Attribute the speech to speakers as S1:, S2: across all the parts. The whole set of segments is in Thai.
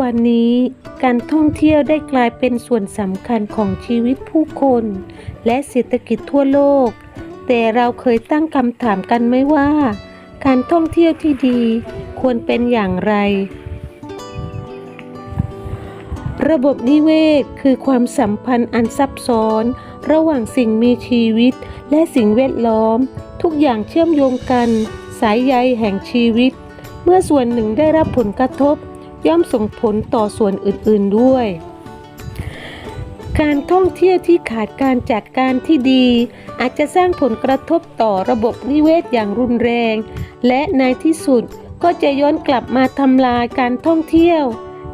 S1: วันนี้ การท่องเที่ยวได้กลายเป็นส่วนสำคัญของชีวิตผู้คน และเศรษฐกิจทั่วโลก แต่เราเคยตั้งคำถามกันไหมว่า การท่องเที่ยวที่ดีควรเป็นอย่างไร ระบบนิเวศคือความสัมพันธ์อันซับซ้อน ระหว่างสิ่งมีชีวิต และสิ่งแวดล้อม ทุกอย่างเชื่อมโยงกัน สายใยแห่งชีวิต เมื่อส่วนหนึ่งได้รับผลกระทบ ย่อมส่งผลต่อส่วนอื่นๆด้วย การท่องเที่ยวที่ขาดการจัดการที่ดี อาจจะสร้างผลกระทบต่อระบบนิเวศอย่างรุนแรง และในที่สุดก็จะย้อนกลับมาทำลายการท่องเที่ยว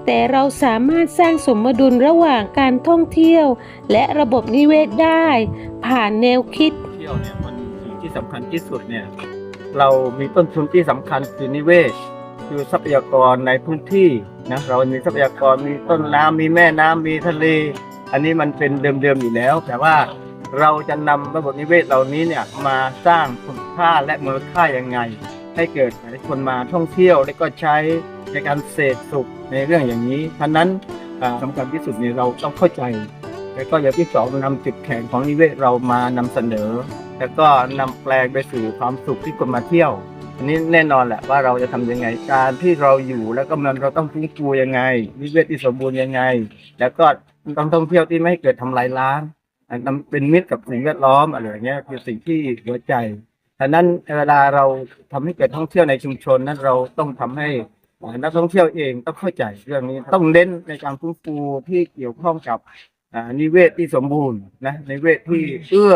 S1: แต่เราสามารถสร้างสมดุลระหว่างการท่องเที่ยว และระบบนิเวศได้ ผ่านแนวคิด
S2: เที่ยวเนี่ยมันสิ่งที่สำคัญที่สุดเนี่ยเรามีต้นทุนที่สำคัญคือนิเวศ คือทรัพยากรในพื้นที่นะเรามีทรัพยากรมีต้นน้ำมีแม่น้ำมีทะเล อันนี้มันเป็นเดิมๆอยู่แล้ว แต่ว่าเราจะนำระบบนิเวศเหล่านี้เนี่ยมาสร้างคุณค่าและมูลค่ายังไง ให้เกิดให้คนมาท่องเที่ยวและก็ใช้ในการเสพสุขในเรื่องอย่างนี้เพราะฉะนั้นอ่าสำคัญที่สุดเนี่ยเราต้องเข้าใจ แล้วก็อย่างที่สองนำจุดแข็งของนิเวศเรามานำเสนอ แล้วก็นำแปลงไปสู่ความสุขที่คนมาเที่ยว อันนี้แน่นอนแหละว่าเราจะทำยังไง การที่เราอยู่แล้วก็มันเราต้องฟื้นฟูยังไงนิเวศที่สมบูรณ์ยังไง แล้วก็ต้องท่องเที่ยวที่ไม่ให้เกิดทำลายล้างเป็นมิตรกับสิ่งแวดล้อมอะไรอย่างเงี้ยคือสิ่งที่หัวใจฉะนั้นเวลาเราทำให้เกิดท่องเที่ยวในชุมชนนั้นเราต้องทำให้นักท่องเที่ยวเองต้องเข้าใจเรื่องนี้ต้องเน้นในการฟื้นฟูที่เกี่ยวข้องกับนิเวศที่สมบูรณ์นะนิเวศที่เอื้อ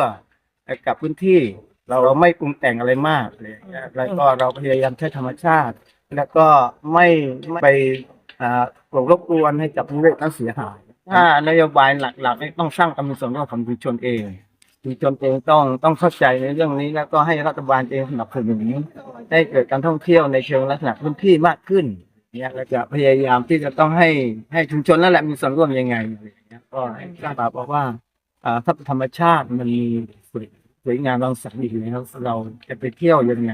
S2: กับพื้นที่ เราเราไม่ปรุงแต่งอะไรมากเลยนะแล้วก็เราพยายามใช้ธรรมชาติ แล้วก็ไม่ไม่ไปอ่ารบกวนให้กับนิเวศนั้นเสียหาย ถ้านโยบายหลักๆนี่ต้องสร้างการมีส่วนร่วมของชุมชนเองชุมชนเองต้องต้องเข้าใจในเรื่องนี้ แล้วก็ให้รัฐบาลเองสนับสนุนให้เกิดการท่องเที่ยวในเชิงลักษณะพื้นที่มากขึ้นเนี่ยแล้วจะพยายามที่จะต้องให้ให้ชุมชนนั่นแหละมีส่วนร่วมยังไงอะไรอย่างเงี้ยก็ให้ทราบบอกว่าอ่าทรัพยธรรมชาติมันมี สวยงามรังสรรค์อยู่แล้วเราจะไปเที่ยวยังไง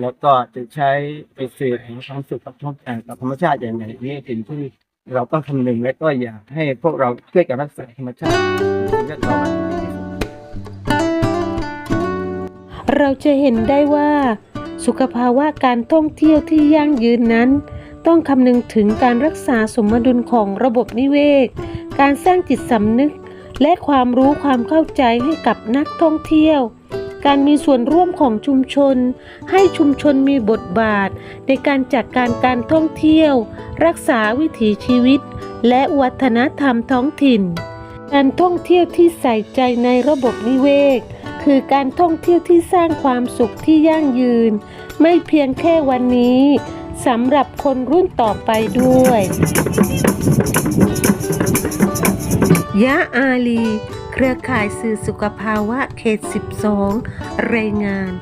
S2: แล้วก็จะใช้ไปเสพความสุขกับท้องกับธรรมชาติอย่างไรนี่เป็นที่เราต้องคำนึงและก็อยากให้พวกเราช่วยกันรักษาธรรมชาติแล้อมให้ดีที่สุด
S1: เราจะเห็นได้ว่า สุขภาวะการท่องเที่ยวที่ยั่งยืนนั้น ต้องคำนึงถึงการรักษาสมดุลของระบบนิเวศ การสร้างจิตสำนึก และความรู้ความเข้าใจให้กับนักท่องเที่ยว การมีส่วนร่วมของชุมชน ให้ชุมชนมีบทบาท ในการจัดการการท่องเที่ยว รักษาวิถีชีวิต และวัฒนธรรมท้องถิ่น การท่องเที่ยวที่ใส่ใจในระบบนิเวศคือการท่องเที่ยวที่สร้างความสุขที่ยั่งยืน ไม่เพียงแค่วันนี้สำหรับคนรุ่นต่อไปด้วย ยะอาลี เครือข่ายสื่อสุขภาวะเขต 12 รายงาน